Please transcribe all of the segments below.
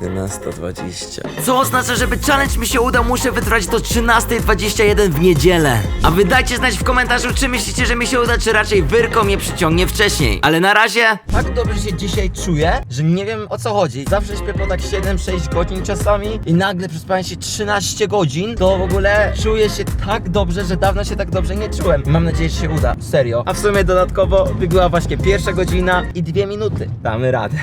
11.20. Co oznacza, żeby challenge mi się udał, muszę wytrwać do 13.21 w niedzielę. A wy dajcie znać w komentarzu, czy myślicie, że mi się uda, czy raczej wyrko mnie przyciągnie wcześniej. Ale na razie... Tak dobrze się dzisiaj czuję, że nie wiem o co chodzi. Zawsze śpię po tak 7-6 godzin czasami i nagle przespałem się 13 godzin, to w ogóle czuję się tak dobrze, że dawno się tak dobrze nie czułem. Mam nadzieję, że się uda, serio. A w sumie dodatkowo była właśnie pierwsza godzina i dwie minuty. Damy radę.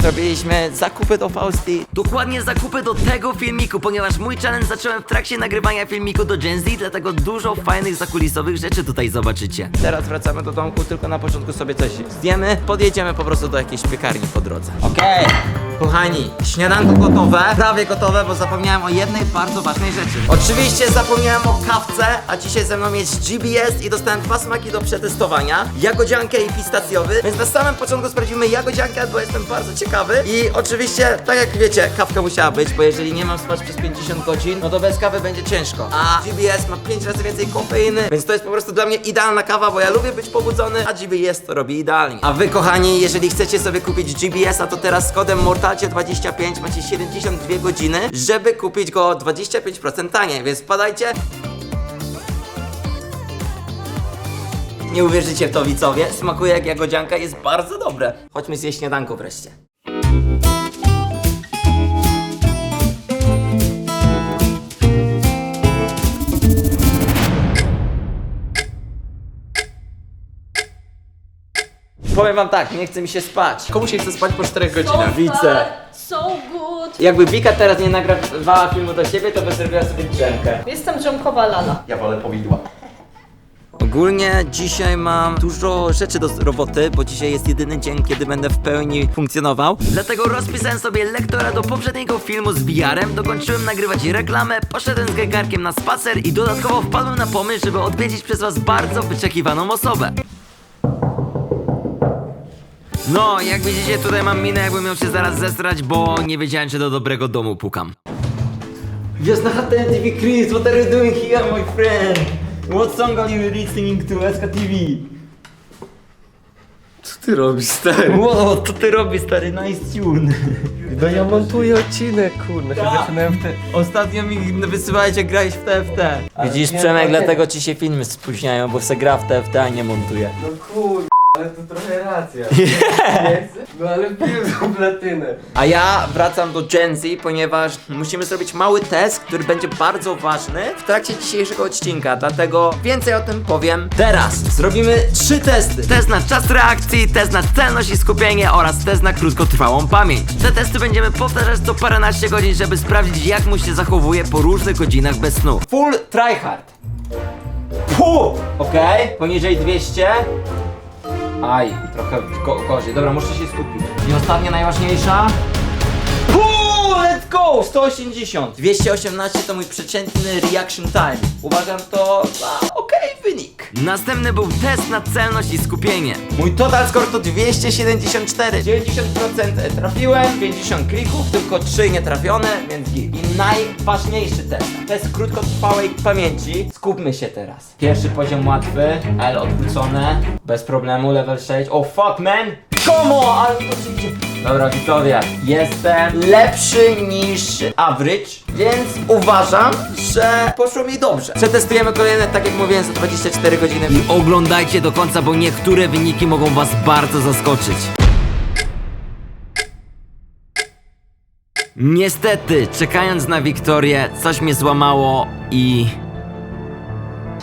Zrobiliśmy zakupy do Fausty. Dokładnie zakupy do tego filmiku, ponieważ mój challenge zacząłem w trakcie nagrywania filmiku do Gen Z, dlatego dużo fajnych zakulisowych rzeczy tutaj zobaczycie. Teraz wracamy do domku, tylko na początku sobie coś zjemy. Podjedziemy po prostu do jakiejś piekarni po drodze. Okej, kochani, śniadanko gotowe, prawie gotowe, bo zapomniałem o jednej bardzo ważnej rzeczy. Oczywiście zapomniałem o kawce, a dzisiaj ze mną jest GBS i dostałem dwa smaki do przetestowania. Jagodziankę i pistacjowy, więc na samym początku sprawdzimy jagodziankę, bo jestem bardzo ciekawy. I oczywiście, tak jak wiecie, kawka musiała być, bo jeżeli nie mam spać przez 50 godzin, no to bez kawy będzie ciężko. A GBS ma 5 razy więcej kofeiny, więc to jest po prostu dla mnie idealna kawa, bo ja lubię być pobudzony, a GBS to robi idealnie. A wy, kochani, jeżeli chcecie sobie kupić GBS-a, to teraz z kodem MORTALCIE25 macie 72 godziny, żeby kupić go 25% taniej, więc wpadajcie. Nie uwierzycie w to, widzowie. Smakuje jak jagodzianka, jest bardzo dobre. Chodźmy zjeść śniadanko wreszcie. Powiem wam tak, nie chce mi się spać. Komu się chce spać po 4 godzinach? Widzę. So good. Jakby Wika teraz nie nagrywała filmu do siebie, to by zrobiła sobie drzemkę. Jestem drzemkowa lala. Ja wolę powidła. Ogólnie dzisiaj mam dużo rzeczy do roboty, bo dzisiaj jest jedyny dzień, kiedy będę w pełni funkcjonował. Dlatego rozpisałem sobie lektora do poprzedniego filmu z VR-em, dokończyłem nagrywać reklamę, poszedłem z gegarkiem na spacer i dodatkowo wpadłem na pomysł, żeby odwiedzić przez was bardzo wyczekiwaną osobę. No, jak widzicie, tutaj mam minę, jakbym miał się zaraz zestrać, bo nie wiedziałem, czy do dobrego domu pukam. Just not TV Chris, what are you doing here, my friend? What song are you listening to, SK TV? Co ty robisz, stary? Wow, co ty robisz, stary? Nice tune. No ja montuję odcinek, kurna, się zaczynałem w te... Ostatnio mi wysyłałeś, jak grałeś w TFT. Widzisz, nie, Przemek, nie. dlatego ci się filmy spóźniają, bo se gra w TFT, a nie montuje. No kurwa, ale to trochę racja. No ale pił tą platynę. A ja wracam do Gen Z, ponieważ musimy zrobić mały test, który będzie bardzo ważny w trakcie dzisiejszego odcinka, dlatego więcej o tym powiem teraz. Zrobimy trzy testy. Test na czas reakcji, test na celność i skupienie oraz test na krótkotrwałą pamięć. Te testy będziemy powtarzać co paręnaście godzin, żeby sprawdzić jak mu się zachowuje po różnych godzinach bez snu. Full tryhard. Puh! Okej, poniżej 200. Aj, trochę gorzej. Dobra, muszę się skupić. I ostatnia, najważniejsza. Let's go! 180. 218 to mój przeciętny reaction time. Uważam to za okej wynik. Następny był test na celność i skupienie. Mój total score to 274. 90% trafiłem, 50 klików, tylko 3 nietrafione, więc git. I najważniejszy test. Test krótkotrwałej pamięci. Skupmy się teraz. Pierwszy poziom łatwy, L odwrócone, bez problemu, level 6. Oh fuck man! Come on! Ale to. Dobra widzowie, jestem lepszy niż average, więc uważam, że poszło mi dobrze. Przetestujemy kolejne, tak jak mówiłem, za 24 godziny. I oglądajcie do końca, bo niektóre wyniki mogą was bardzo zaskoczyć. Niestety, czekając na Wiktorię, coś mnie złamało i...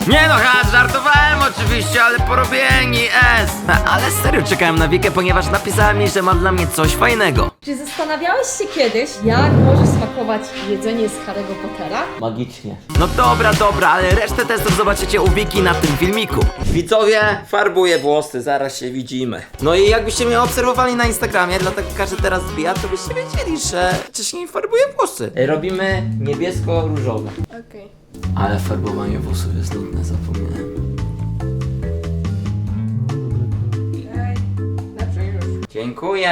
Nie no, ha, żartowałem oczywiście, ale porobieni S. Ale serio czekałem na Wikę, ponieważ napisała mi, że ma dla mnie coś fajnego. Czy zastanawiałeś się kiedyś, jak może smakować jedzenie z Harry'ego Pottera? Magicznie. No dobra, dobra, ale resztę testów zobaczycie u Wiki na tym filmiku. Widzowie, farbuję włosy, zaraz się widzimy. No i jakbyście mnie obserwowali na Instagramie, dlatego każdy teraz zbija, to byście wiedzieli, że wcześniej farbuję włosy. Robimy niebiesko-różowe. Okej. Ale farbowanie włosów jest nudne, zapomniałem. Dziękuję.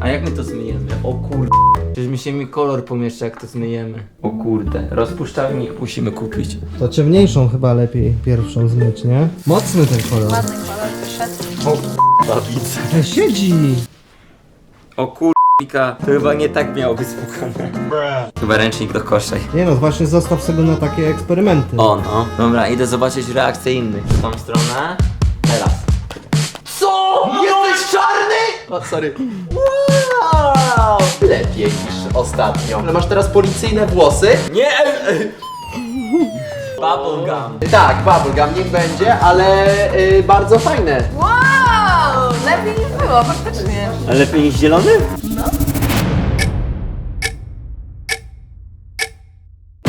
A jak my to zmyjemy? O kurde. Przecież mi się mi kolor pomieszcza, jak to zmyjemy. O kurde. Rozpuszczalnik musimy kupić. To ciemniejszą chyba lepiej pierwszą zmyć, nie? Mocny ten kolor. Ładny kolor wyszedł. O babice. Ej, siedzi! O kur... Pika, to chyba nie tak miało być spłukane. Chyba ręcznik do koszej. Nie no, właśnie zostaw sobie na takie eksperymenty. O no. Dobra, idę zobaczyć reakcję innych. W tą stronę. Teraz. Co? Jesteś czarny? O, sorry. Wow! Lepiej niż ostatnio. Ale masz teraz policyjne włosy? Nie! Bubblegum. Tak, bubblegum niech będzie, ale y, bardzo fajne. Wow! Lepiej nie było, faktycznie. A lepiej niż zielony?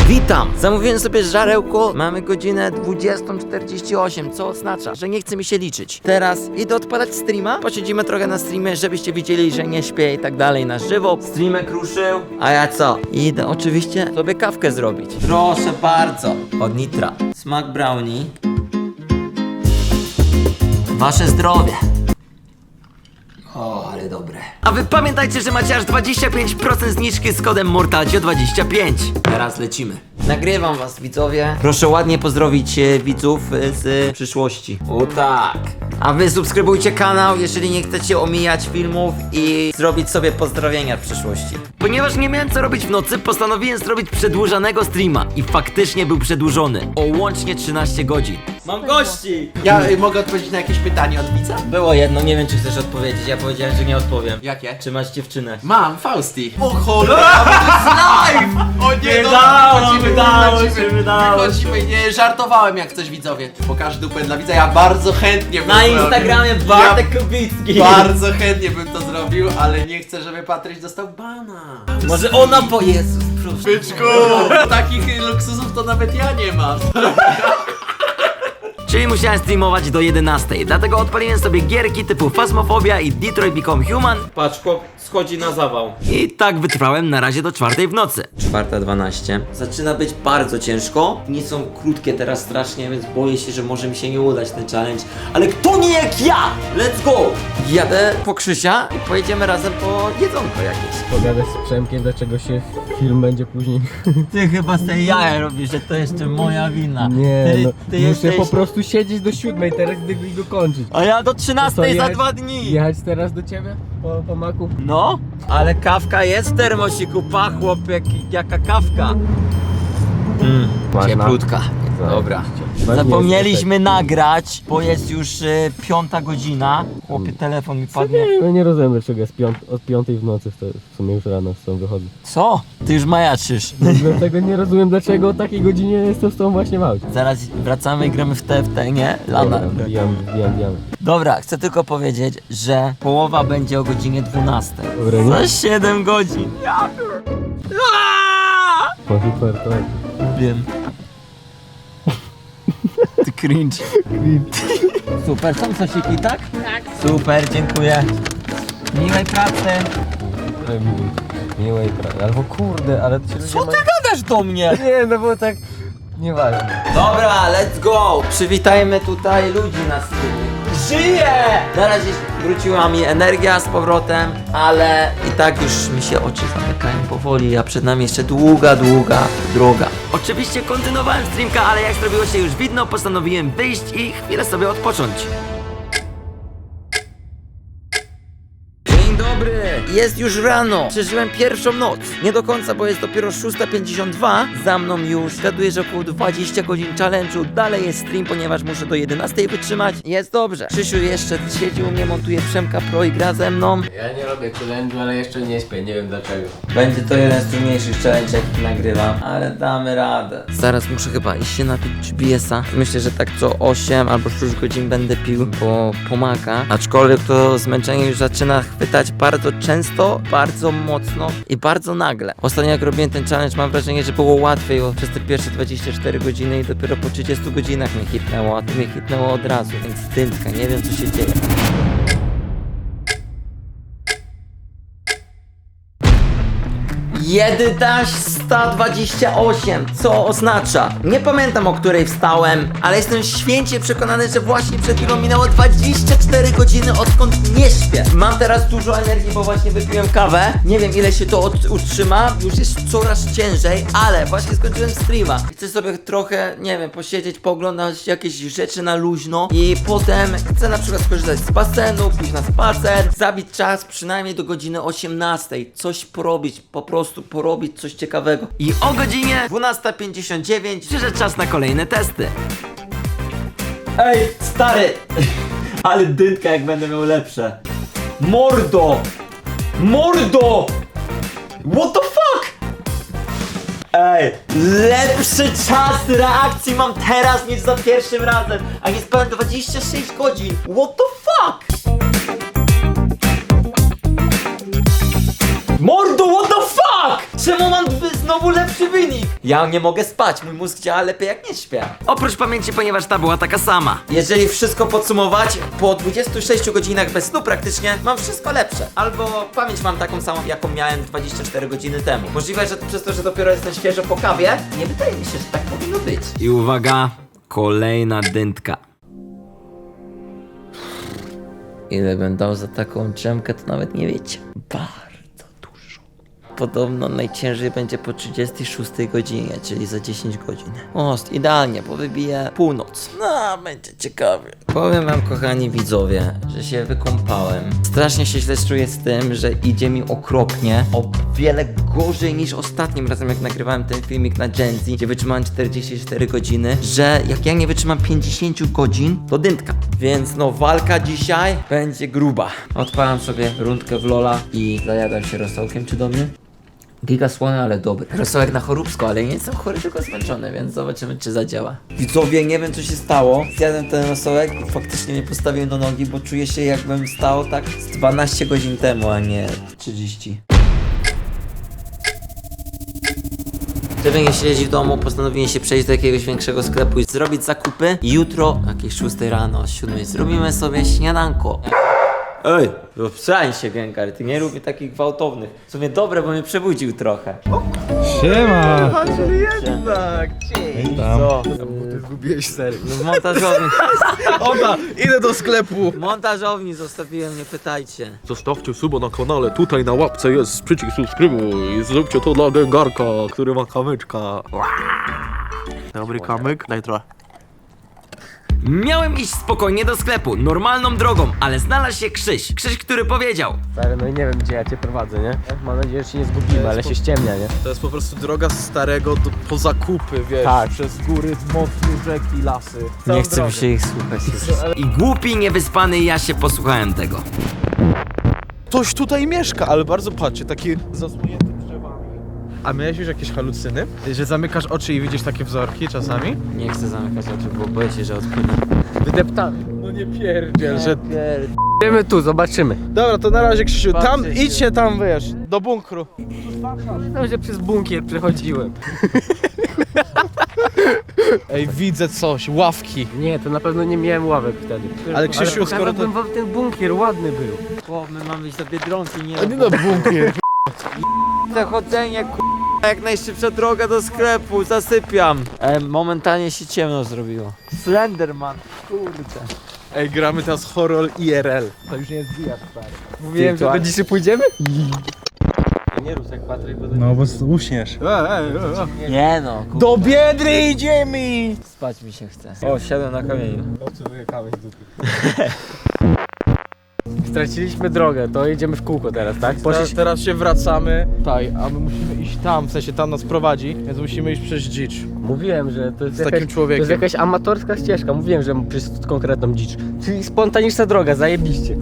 Witam! Zamówiłem sobie żarełko. Mamy godzinę 20.48, co oznacza, że nie chce mi się liczyć. Teraz idę odpalać streama. Posiedzimy trochę na streamie, żebyście widzieli, że nie śpię i tak dalej na żywo. Streamek ruszył. A ja co? Idę oczywiście sobie kawkę zrobić. Proszę bardzo. Od Nitra. Smak brownie. Wasze zdrowie. O, ale dobre. A wy pamiętajcie, że macie aż 25% zniżki z kodem Mortalcio25. Teraz lecimy. Nagrywam was, widzowie. Proszę ładnie pozdrowić e, widzów e, z przyszłości. O tak. A wy subskrybujcie kanał, jeżeli nie chcecie omijać filmów i zrobić sobie pozdrowienia w przyszłości. Ponieważ nie miałem co robić w nocy, postanowiłem zrobić przedłużanego streama. I faktycznie był przedłużony. O łącznie 13 godzin. Mam gości! Ja y, mogę odpowiedzieć na jakieś pytanie od widza? Było jedno, nie wiem czy chcesz odpowiedzieć, ja powiedziałem, że nie odpowiem. Jakie? Czy masz dziewczynę? Mam, Fausti. O cholera, to jest live! O nie, dobra, wychodzimy, wychodzimy, wydało wychodzimy. Nie, żartowałem jak coś widzowie. Pokaż dupę dla widza, ja bardzo chętnie bym Na zrobił. Instagramie Bartek Kubicki. Bardzo chętnie bym to zrobił, ale nie chcę, żeby Patryś dostał bana. Może ona po Jezus, proszę. Byczku! Takich luksusów to nawet ja nie mam. Czyli musiałem streamować do 11, dlatego odpaliłem sobie gierki typu Phasmophobia i Detroit Become Human. Patrz, chłop schodzi na zawał. I tak wytrwałem na razie do czwartej w nocy. Czwarta 12. Zaczyna być bardzo ciężko. Nie są krótkie teraz strasznie, więc boję się, że może mi się nie udać ten challenge. Ale kto nie jak ja? Let's go! Jadę po Krzysia i pojedziemy razem po jedzonko jakieś. Pogadać z Przemkiem, dlaczego się film będzie później. Ty chyba sobie jaja robisz, że to jeszcze moja wina. Nie, ty, no, ty muszę jesteś... po prostu siedzieć do siódmej, teraz gdyby go kończyć. A ja do 13 To za jechać- dwa dni. Jechać teraz do ciebie po, po maku? No, ale kawka jest w termosiku, pa chłop, jak, jaka kawka. Mm, cieplutka. Dobra. Zapomnieliśmy nagrać, bo jest już y, piąta godzina. Chłopie, telefon mi padnie. Nie, no nie rozumiem dlaczego jest piąt, od piątej w nocy, to w sumie już rano z tą wychodzę. Co? Ty już majaczysz. Dlatego nie rozumiem dlaczego o takiej godzinie jestem z tą właśnie w aucie. Zaraz wracamy i gramy w TFT, nie? Lana. Wbijam, wbijam, wbijam. Dobra, chcę tylko powiedzieć, że połowa będzie o godzinie 12. Dobra, nie? Za 7 godzin. Ja pier-! No super, to Wiem. Cringe. Super, są sosiki, tak? Tak. Super, dziękuję. Miłej pracy. Ej, mi- miłej pracy. Albo kurde, ale ci ludzie Co ty gadasz do mnie? Nie, no bo tak... Nieważne. Dobra, let's go! Przywitajmy tutaj ludzi na streamie. Żyję! Na razie wróciła mi energia z powrotem, ale i tak już mi się oczy zamykają powoli, a przed nami jeszcze długa, długa droga. Oczywiście kontynuowałem streamka, ale jak zrobiło się już widno, postanowiłem wyjść i chwilę sobie odpocząć. Dzień dobry! Jest już rano. Przeżyłem pierwszą noc. Nie do końca, bo jest dopiero 6.52. Za mną już zgaduję, że około 20 godzin challenge'u. Dalej jest stream, ponieważ muszę do 11 wytrzymać. Jest dobrze. Krzysiu jeszcze siedzi u mnie, montuje Przemka Pro i gra ze mną. Ja nie robię challenge'u, ale jeszcze nie śpię, nie wiem dlaczego. Będzie to jeden z trudniejszych challenge, jaki nagrywam, ale damy radę. Zaraz muszę chyba iść się napić GBS-a. Myślę, że tak co 8 albo 6 godzin będę pił, bo pomaga. Aczkolwiek to zmęczenie już zaczyna chwytać bardzo często, bardzo mocno i bardzo nagle. Ostatnio jak robiłem ten challenge, mam wrażenie, że było łatwiej bo przez te pierwsze 24 godziny i dopiero po 30 godzinach mnie hitnęło, a tu mnie hitnęło od razu, więc dynka, nie wiem co się dzieje. 11.128, co oznacza? Nie pamiętam o której wstałem, ale jestem święcie przekonany, że właśnie przed chwilą minęło 24 godziny odkąd nie śpię. Mam teraz dużo energii, bo właśnie wypiłem kawę. Nie wiem ile się to od- utrzyma, już jest coraz ciężej, ale właśnie skończyłem streama. Chcę sobie trochę, nie wiem, posiedzieć, pooglądać jakieś rzeczy na luźno i potem chcę na przykład skorzystać z basenu, pójść na spacer, zabić czas przynajmniej do godziny 18. Coś porobić, po prostu porobić coś ciekawego. I o godzinie 12.59 przyszedł czas na kolejne testy. Ej, stary! Ale dynka jak będę miał lepsze. Mordo! Mordo! What the fuck? Ej, lepszy czas reakcji mam teraz niż za pierwszym razem, a nie spałem 26 godzin. What the fuck? Mordo, what the fuck? Czemu mam znowu lepszy wynik? Ja nie mogę spać, mój mózg działa lepiej jak nie śpię. Oprócz pamięci, ponieważ ta była taka sama. Jeżeli wszystko podsumować, po 26 godzinach bez snu praktycznie mam wszystko lepsze. Albo pamięć mam taką samą, jaką miałem 24 godziny temu. Możliwe, że przez to, że dopiero jestem świeżo po kawie, nie wydaje mi się, że tak powinno być. I uwaga, kolejna dętka. Ile bym dał za taką drzemkę, to nawet nie wiecie. Dużo. Podobno najciężej będzie po 36 godzinie, czyli za 10 godzin. Most, idealnie, bo wybije północ. No, będzie ciekawie. Powiem wam, kochani widzowie, że się wykąpałem. Strasznie się źle czuję z tym, że idzie mi okropnie. O wiele gorzej niż ostatnim razem, jak nagrywałem ten filmik na Gen Z, gdzie wytrzymałem 44 godziny, że jak ja nie wytrzymam 50 godzin, to dyntka. Więc no, walka dzisiaj będzie gruba. Odpalam sobie rundkę w Lola i zajadam się rosołkiem, czy do mnie? Giga słony, ale dobry. Rosołek na choróbsko, ale nie jestem chory, tylko zmęczony, więc zobaczymy, czy zadziała. Widzowie, nie wiem, co się stało. Zjadłem ten rosołek i faktycznie mnie postawiłem do nogi, bo czuję się, jakbym stał tak z 12 godzin temu, a nie 30. Żeby nie siedzieć w domu, postanowiłem się przejść do jakiegoś większego sklepu i zrobić zakupy. Jutro, o jakieś 6 rano, o 7 zrobimy sobie śniadanko. Ej, obstrzaj się, Gengar, ty nie lubię takich gwałtownych. W sumie dobre, bo mnie przebudził trochę. Siema! Co? Zgubiłeś ser. No w montażowni, Oda, idę do sklepu. w montażowni zostawiłem, nie pytajcie. Zostawcie suba na kanale, tutaj na łapce jest przycisk subskrybuj i zróbcie to dla Gengarka, który ma kamyczka. Dobry kamyk, daj trochę. Miałem iść spokojnie do sklepu, normalną drogą, ale znalazł się Krzyś. Krzyś, który powiedział Stary, no i nie wiem gdzie ja cię prowadzę, nie? Mam nadzieję, że się nie zgubimy, ale się ściemnia, nie? To jest po prostu droga z starego do, po zakupy, wiesz, Tak. przez góry, mosty, rzeki, lasy. Całą Nie chcę drogę. mi się ich słuchać. i głupi, niewyspany ja się posłuchałem tego. Ktoś tutaj mieszka, ale bardzo patrzcie, taki zasłonięty. A miałeś już jakieś halucyny? Że zamykasz oczy i widzisz takie wzorki czasami? Nie chcę zamykać oczu, bo boję się, że odpłynie. Wydeptany. No nie pierdziel, że... Idziemy tu, zobaczymy. Dobra, to na razie Krzysiu, tam Patrzcie się. idźcie tam, wiesz, do bunkru. Pamiętam, że przez bunkier przechodziłem. Ej, widzę coś, ławki. Nie, to na pewno nie miałem ławek wtedy. Ale Krzysiu, skoro to- wam ten bunkier, ładny był. Bo my mamy iść do Biedronki, nie A nie no, bunkier. Zachodzenie, k***, jak najszybsza droga do sklepu, zasypiam. E, momentalnie się ciemno zrobiło. Slenderman, kurde. Ej, gramy teraz horror IRL. To już nie jest VR, stary. Mówiłem, że do dzisiaj pójdziemy? Nie rób tak, Patryk, bo No bo uśniesz. Nie no, kurde. Do Biedry idziemy! spać mi się chce. O, siadłem na kamieniu. Straciliśmy drogę, to jedziemy w kółko teraz, tak? Teraz, Poszliśmy... teraz się wracamy tutaj, a my musimy iść tam, w sensie tam nas prowadzi, więc musimy iść przez dzicz. Mówiłem, że to jest, Z jakaś, takim to człowiekiem. jest jakaś amatorska ścieżka. Mówiłem, że przez konkretną dzicz. Czyli spontaniczna droga, zajebiście.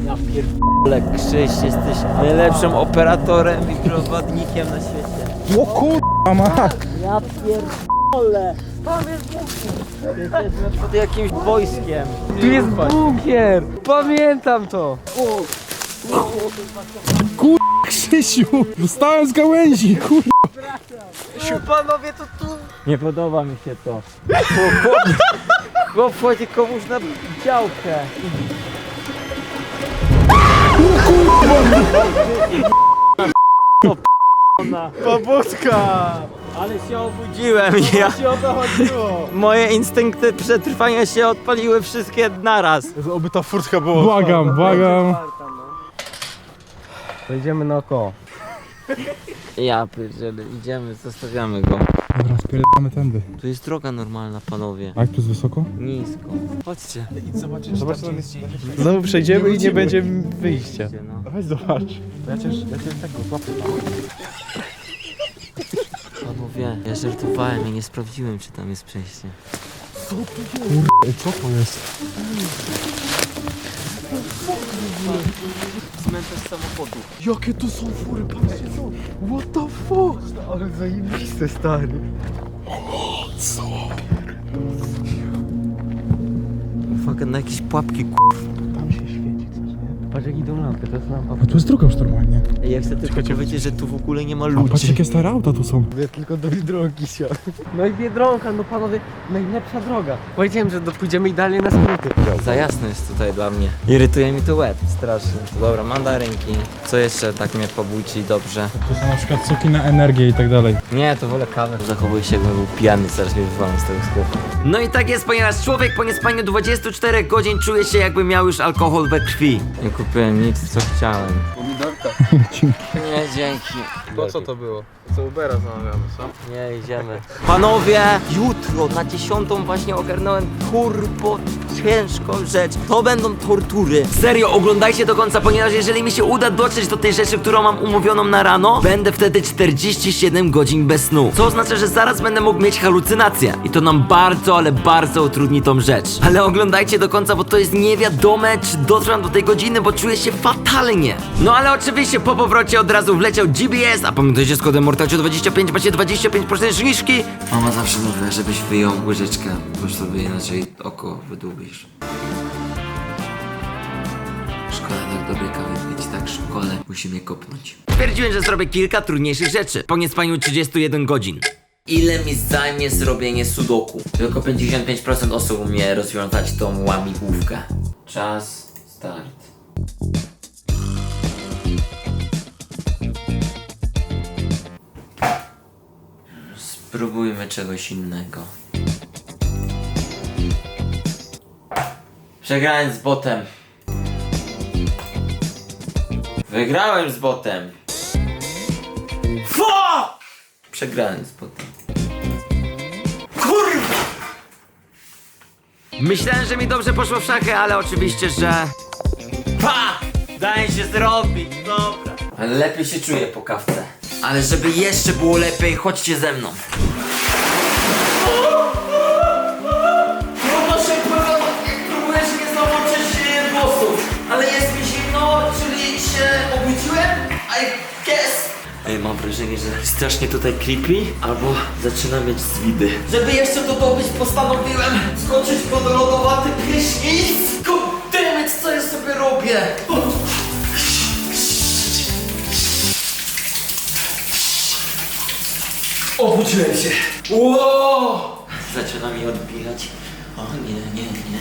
Ale Krzyś, jesteś najlepszym operatorem i prowadnikiem na świecie. O kurwa ma! Jesteśmy pod jakimś wojskiem. Tu jest bunkier! Pamiętam to! Krzysiu! Dostałem z gałęzi, kurwa! Panowie, to tu... Nie podoba mi się to. Chłop, wchodzi komuś na działkę. Babutka! Ale się obudziłem, ja... Ci o to chodziło! Moje instynkty przetrwania się odpaliły wszystkie naraz. Oby ta furtka była Błagam, błagam. Pojedziemy naokoło. Ja pierdzielę, idziemy, zostawiamy go. Dobra, spierdamy tędy. Tu jest droga normalna, panowie. A jak tu jest wysoko? Nisko. Chodźcie. Zobacz, Znowu przejdziemy i nie będzie wyjścia. No. Weź zobacz. Ja cię, ja cię tego złapię. Panowie, ja żartowałem, ja nie sprawdziłem, czy tam jest przejście. Ej, co to jest? Cmentarz samochodu. Jakie tu są fury, patrzcie co? What the fuck? Ale zajebiste, stary. Uwaga na jakieś pułapki, k***. Patrz jak idą lampy, to jest lampa. A tu jest droga już normalnie. Ja chcę tylko powiedzieć, że tu w ogóle nie ma A patrz ludzi. jakie stare auta tu są. Ja tylko do Biedronki się. No i Biedronka, no panowie, najlepsza droga. Powiedziałem, że pójdziemy idealnie na skróty. Za jasno jest tutaj dla mnie. Irytuje mi to łeb, strasznie. Dobra, mandarynki. Co jeszcze tak mnie pobudzi dobrze? Tu są na przykład soki na energię i tak dalej. Nie, to wolę kawę. Zachowuję się jakbym był pijany, zaraz mnie wywalam z tego sklepu. No i tak jest, ponieważ człowiek po niespaniu 24 godzin czuje się jakby miał już alkohol we krwi. Kupiłem nic, co chciałem. Pomidorka. Nie, dzięki. Po co to było? Co Ubera zamawiamy, co? Nie, idziemy. Panowie, jutro na dziesiątą właśnie ogarnąłem turbo ciężką rzecz. To będą tortury. Serio, oglądajcie do końca, ponieważ jeżeli mi się uda dotrzeć do tej rzeczy, którą mam umówioną na rano, będę wtedy 47 godzin bez snu. Co oznacza, że zaraz będę mógł mieć halucynacje. I to nam bardzo, ale bardzo utrudni tą rzecz. Ale oglądajcie do końca, bo to jest niewiadome, czy dotrwam do tej godziny, bo czuję się fatalnie. No ale oczywiście po powrocie od razu wleciał GBS, a pamiętajcie z kodem Mortalcio25 macie 25% zniżki. Mama zawsze mówiła, żebyś wyjął łyżeczkę, bo sobie inaczej oko wydłubisz. Szkoda tak dobrej kawy pić tak szybko, ale musimy kopnąć. Stwierdziłem, że zrobię kilka trudniejszych rzeczy. Po niespaniu 31 godzin. Ile mi zajmie zrobienie sudoku? Tylko 55% osób umie rozwiązać tą łamigłówkę. Czas, start. Spróbujmy czegoś innego. Przegrałem z botem. Wygrałem z botem. Fuck! Przegrałem z botem. Myślałem, że mi dobrze poszło w szachy, ale oczywiście, że... Pa! Daje się zrobić, dobra. Ale lepiej się czuję po kawce. Ale żeby jeszcze było lepiej, chodźcie ze mną. Trudno się pływa, jak próbujesz nie zamoczyć włosów. Ale jest mi zimno, czyli się obudziłem? I guess. Ej, mam wrażenie, że strasznie tutaj creepy, albo zaczyna mieć zwidy. Żeby jeszcze to dobyć, postanowiłem skoczyć pod lodowaty prysznic. Goddammit, co ja sobie robię? Obudziłem się. Wow! Zaczyna mi odbijać. O nie, nie, nie.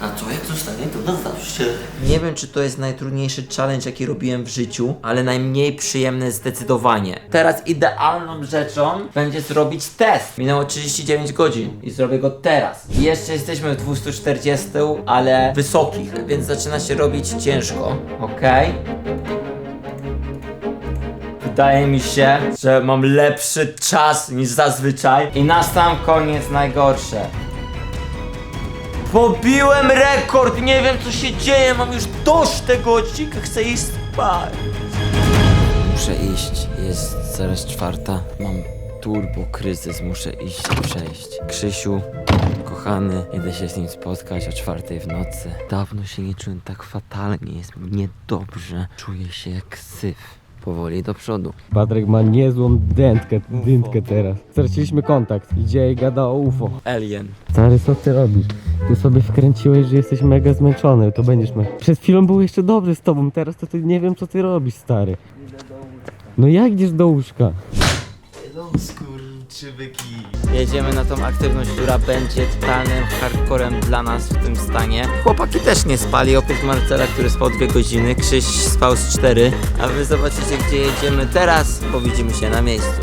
A co jak zostanie to na zawsze? Nie wiem, czy to jest najtrudniejszy challenge, jaki robiłem w życiu, ale najmniej przyjemny zdecydowanie. Teraz idealną rzeczą będzie zrobić test. Minęło 39 godzin i zrobię go teraz. Jeszcze jesteśmy w 240, ale wysokich, więc zaczyna się robić ciężko. Okej? Wydaje mi się, że mam lepszy czas niż zazwyczaj i na sam koniec najgorsze. Pobiłem rekord, nie wiem co się dzieje, mam już dość tego odcinka, chcę iść spać. Muszę iść, jest zaraz czwarta, mam turbo kryzys, muszę iść przejść. Krzysiu, kochany, idę się z nim spotkać o czwartej w nocy. Dawno się nie czułem tak fatalnie, jest mi niedobrze, czuję się jak syf. Powoli do przodu. Patryk ma niezłą dętkę, dętkę teraz. Straciliśmy kontakt. Idzie i gada o UFO. Alien. Stary, co ty robisz? Ty sobie wkręciłeś, że jesteś mega zmęczony, to będziesz me... Przed chwilą był jeszcze dobry z tobą, teraz to ty nie wiem co ty robisz, stary. No jak idziesz do łóżka? Skurczybyki. Jedziemy na tą aktywność, która będzie totalnym hardcorem dla nas w tym stanie. Chłopaki też nie spali, oprócz Marcela, który spał dwie godziny, Krzyś spał z cztery, a wy zobaczycie, gdzie jedziemy teraz, bo widzimy się na miejscu.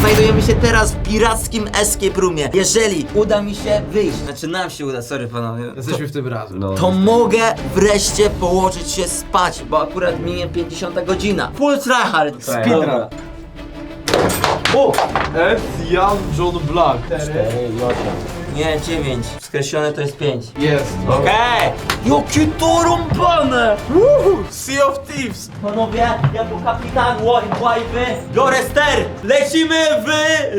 Znajdujemy się teraz w pirackim escape roomie. Jeżeli uda mi się wyjść, znaczy nam się uda, sorry panowie. Jesteśmy w tym razem. To mogę wreszcie położyć się spać, bo akurat minie 50 godzina. Full tryhard. Speedrun. O! F. Jan John Black. Nie, 9. Skreślone to jest 5. Jest. Okej! Jakie to rąbane! Sea of Thieves. Panowie, jako kapitan łaj- łajby biorę ster! Lecimy w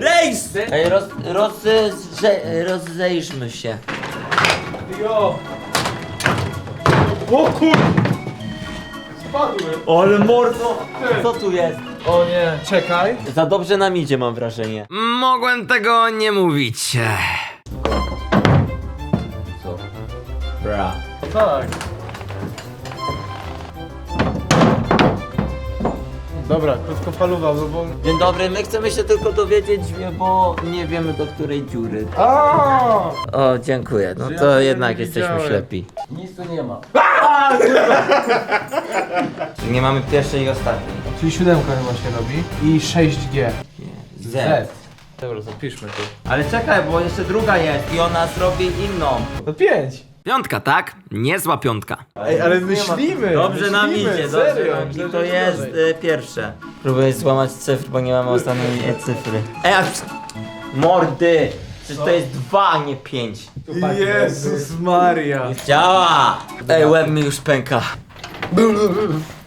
rejs! Ej, roz, rozrze, rozejrzmy się. Jo. O kur... Spadłem. Ale mordo! Co tu jest? O nie, czekaj. Za dobrze nam idzie, mam wrażenie. Mogłem tego nie mówić. Bra. Tak. Dobra, krótkofalowa, no bo... Dzień dobry, my chcemy się tylko dowiedzieć, bo nie wiemy do której dziury. A! O, dziękuję. No Ja to tego jednak nie jesteśmy widziałem. ślepi. Nic tu nie ma. Czyli nie mamy pierwszej i ostatniej. Czyli siódemka chyba się robi. I 6G. Z. Dobra, zapiszmy to. Ale czekaj, bo jeszcze druga jest i ona zrobi inną. No 5. Piątka, tak? Niezła piątka. Ej, ale myślimy. Dobrze nam myślimy, idzie, serio. dobrze nam idzie. I to jest y, pierwsze. Próbuję złamać cyfr, bo nie mamy ostatniej e, cyfry. Ej, a... Mordy! Przecież to jest dwa, nie pięć. Jezus Maria. Działa! Ej, łeb mi już pęka.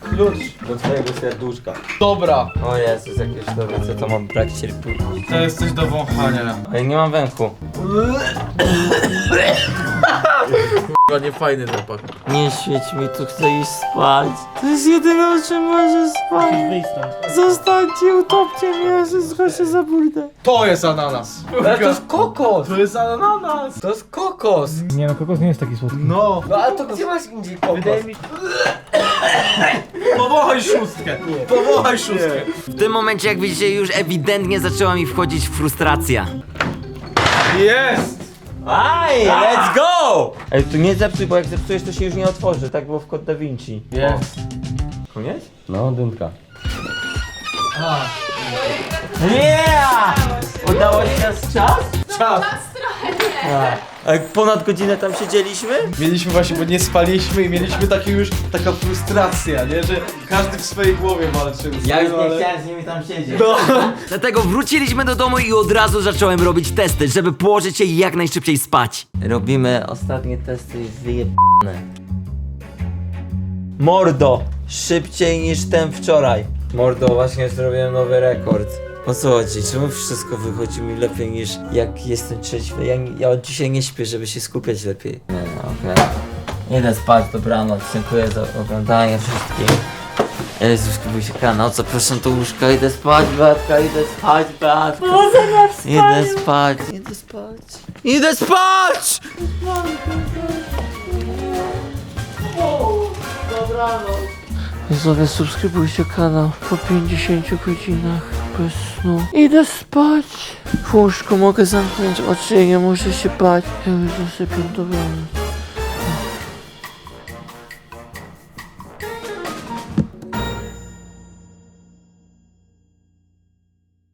Klucz do twojego serduszka. Dobra. O Jezus, jakieś dobre, co to mam brak cierpliwości. To jest coś do wąchania. Ej, nie mam węchu. Chyba nie fajny zapach. Nie świeć mi tu, chcę iść spać. To jest jedyne, o czym możesz spać. Zostańcie, utopcie mnie, wszystko się za burdę. To jest ananas. Ale to jest kokos! To jest ananas. To jest kokos! Nie no, kokos nie jest taki słodki. No. No ale to gdzie masz indziej kokos? Wydaje mi Powąchaj szóstkę. Powąchaj szóstkę. W tym momencie, jak widzicie, już ewidentnie zaczęła mi wchodzić frustracja. Jest. Aj, let's go! Ej, tu nie zepsuj, bo jak zepsujesz, to się już nie otworzy. Tak było w Code Da Vinci. Jest. Koniec? No, dymka. Yeah! Udało się nas czas? Czas. A jak ponad godzinę tam siedzieliśmy? Mieliśmy właśnie, bo nie spaliśmy i mieliśmy takie już, taka frustracja, nie? Że każdy w swojej głowie walczył. Ja już nie ale- chciałem z nimi tam siedzieć. No. Dlatego wróciliśmy do domu i od razu zacząłem robić testy, żeby położyć się jak najszybciej spać. Robimy ostatnie testy i wyjebane. Mordo! Szybciej niż ten wczoraj. Mordo, właśnie zrobiłem nowy rekord. O co chodzi? Czemu wszystko wychodzi mi lepiej niż jak jestem trzeźwy? Ja, ja od dzisiaj nie śpię, żeby się skupiać lepiej. Nie, no, okej. Idę spać, dobranoc. Dziękuję za oglądanie wszystkim. Jezu, subskrybuj się kanał, zapraszam do łóżka, idę spać, Beatka, idę spać, Beatka. Idę spać, idę spać. Idę spać! Widzowie, subskrybujcie kanał po 50 godzinach bez snu. Idę spać. W łóżku mogę zamknąć oczy i nie muszę się bać. Ja już zasypiam dobranoc.